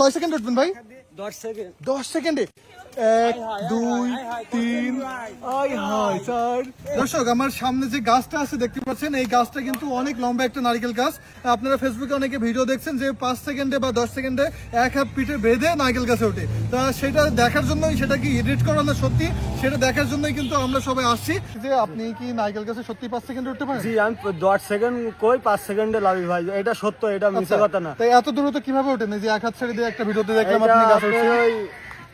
কয় সেকেন্ড উঠবেন ভাই? দশ সেকেন্ডে। এক দুই তিন আই হাই চার। দর্শক আমার সামনে যে গাছটা আছে দেখতে পাচ্ছেন এই গাছটা কিন্তু অনেক লম্বা একটা নারকেল গাছ। আপনারা ফেসবুকে অনেকে ভিডিও দেখছেন যে পাঁচ সেকেন্ডে বা দশ সেকেন্ডে এক হাত পিঠে বেঁধে নারকেল গাছে ওঠে। তা সেটা দেখার জন্যই সেটা কি এডিট করা না সত্যি? সেটা দেখার জন্যই কিন্তু আমরা সবাই আসছি। যে আপনি কি নারকেল গাছে সত্যি পাঁচ সেকেন্ডে উঠতে পারেন? জি আমি দশ সেকেন্ড কই পাঁচ সেকেন্ডে লাভি ভাই। এটা সত্য এটা মিথ্যে কথা না। তাই এত দূরত্ব কীভাবে ওঠেন? যে এক হাত ছেড়ে দিয়ে একটা ভিডিওতে দেখলাম আপনি গাছে ওই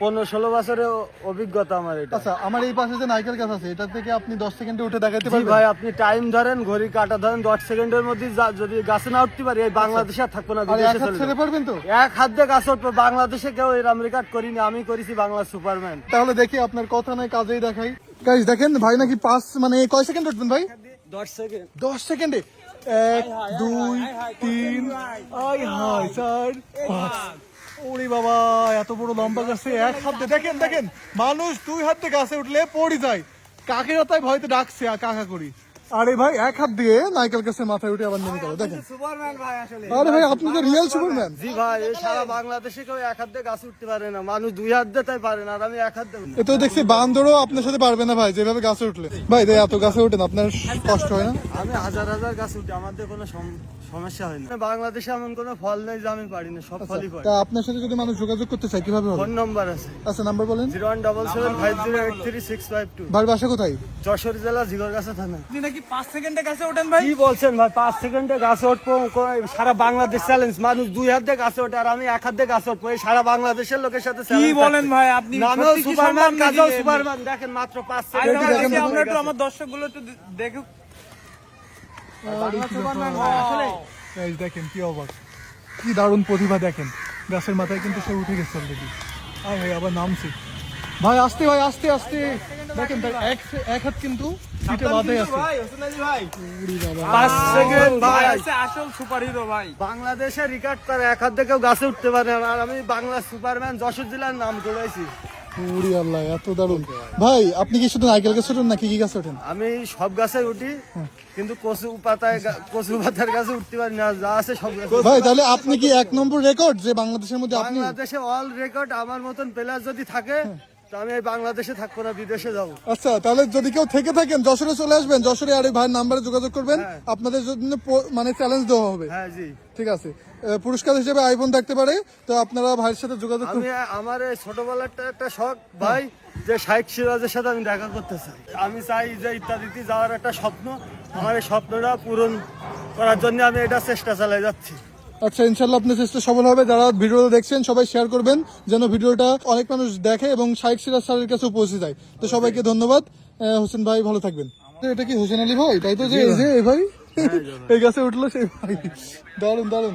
পনেরো ষোলো বছরের অভিজ্ঞতা আমার এটা। আচ্ছা আমার এই পাশে যে নারকেল গাছ আছে এটা থেকে আপনি দশ সেকেন্ডে উঠে দেখাতে পারবেন? ভাই আপনি টাইম ধরেন ঘড়ি কাটা ধরেন দশ সেকেন্ডের মধ্যে যা- যদি গাছে না উঠতে পারি এই বাংলাদেশে আর থাকব না আর এক হাত ছেড়ে পারবেন তো? এক হাত দিয়ে গাছ উঠবো বাংলাদেশে কেউ এরম রেকর্ড করিনি আমি করেছি বাংলা সুপারম্যান তাহলে দেখি আপনার কথা নয় কাজেই দেখাই। গাইস দেখেন ভাই নাকি পাঁচ মানে কয় সেকেন্ড উঠবেন ভাই? দশ সেকেন্ড। দশ সেকেন্ডে। এক দুই তিন আই হাই চার পাঁচ। ওরে বাবা। এত বড় লম্বা গাছে এক হাত দেখেন দেখেন মানুষ দুই হাত দিয়ে গাছে উঠলে পড়ে যায়। কাকেরা তাই ভয়তে ডাকছে আর কাকা করি। আরে ভাই এক হাত দিয়ে নাইকেল গাছের মাথায় উঠে আবার নেমে গেল দেখেন। সুপারম্যান ভাই আসলে। আরে ভাই আপনি তো রিয়েল সুপারম্যান। জি ভাই এই সারা বাংলাদেশে কেউ এক হাত দিয়ে গাছ উঠতে পারে না। মানুষ দুই হাত দিয়ে তাই পারে না আর আমি এক হাত দিয়ে। এ তো দেখছি বান্দরও আপনার সাথে পারবে না ভাই যেভাবে গাছে উঠলে। ভাই এত গাছে ওঠেন আপনার কষ্ট হয় না? আমি হাজার হাজার গাছ উঠি আমাদের কোনো সম- সমস্যা হয় না। বাংলাদেশে এমন কোনো ফল নেই যে আমি পারি না সব ফলই পারি। তা আপনার সাথে যদি মানুষ যোগাযোগ করতে চায় কীভাবে হবে? ফোন নম্বর আছে। আচ্ছা নাম্বার বলেন। Zero one double seven five zero eight three six five two. বাড়ির বাসা কোথায়? যশোর জেলা জিগরগাছা থানা। আপনি নাকি পাঁচ সেকেন্ডে কাছে ওঠেন ভাই? কি বলছেন ভাই পাঁচ সেকেন্ডে গাছে উঠবো সারা বাংলাদেশ চ্যালেঞ্জ মানুষ দুই হাত দিয়ে গাছে ওঠে আর আমি এক হাত দিয়ে গাছে উঠবো। এই সারা বাংলাদেশের লোকের সাথে কি বলেন ভাই আপনি নামেও সুপারম্যান কাজেও সুপারম্যান। দেখেন মাত্র পাঁচ সেকেন্ড। আমরা একটু আমার দর্শকগুলো একটু দেখুক সুপারম্যান ভাই আসলে এই দেখেন কি অবাক কি দারুণ প্রতিভা দেখেন। গাছের মাথায় কিন্তু সে উঠে গেছে অলরেডি আর ভাই আবার নামছে। ভাই আসতে ভাই আসতে আসতে। দেখেন তার এক এক হাত কিন্তু পিঠে বাঁধে আছে। পাঁচ সেকেন্ড ভাই আসল সুপার হিরো ভাই। বাংলাদেশে রিকার্ড করে এক হাত গাছে উঠতে পারে আর আমি বাংলা সুপারম্যান যশোর জেলার নাম করেছি উড়ি আল্লাহ এত দারুণ। ভাই আপনি কি শুধু নারকেল গাছ ওঠেন নাকি কি গাছ ওঠেন? আমি সব গাছে উঠি কিন্তু কচু পাতায় কচু পাতার গাছে উঠতে পারি না যা আছে সব ভাই তাহলে আপনি কি এক নম্বর রেকর্ড যে বাংলাদেশের মধ্যে আপনি বাংলাদেশে অল রেকর্ড আমার মতন প্লেয়ার যদি থাকে তো আমি বাংলাদেশে থাকব না বিদেশে যাব। আচ্ছা তাহলে যদি কেউ থেকে থাকেন যশোরে চলে আসবেন যশোরে আর এই ভাইয়ের নাম্বারে যোগাযোগ করবেন। আপনাদের জন্য মানে চ্যালেঞ্জ দেওয়া হবে। হ্যাঁ জি। ঠিক আছে। পুরস্কার হিসেবে আইফোন থাকতে পারে তো আপনারা ভাইয়ের সাথে যোগাযোগ আমি আমার এই ছোটবেলাটা একটা শখ ভাই যে শাইক সিরাজের সাথে আমি দেখা করতে চাই। আমি চাই যে ইত্যাদিতে যাওয়ার একটা স্বপ্ন। আমার এই স্বপ্নটা পূরণ করার জন্য আমি এটা চেষ্টা চালাই যাচ্ছি। আচ্ছা ইনশাল্লাহ আপনার চেষ্টা সফল হবে। যারা ভিডিওটা দেখছেন সবাই শেয়ার করবেন যেন ভিডিওটা অনেক মানুষ দেখে এবং শাইক সিরাজ স্যারের কাছে পৌঁছে যায়। তো সবাইকে ধন্যবাদ। হোসেন ভাই ভালো থাকবেন। এটা কি হোসেন আলী ভাই? তাই তো যে এই যে এই ভাই? এই গাছে উঠল সেই ভাই। দারুণ দারুণ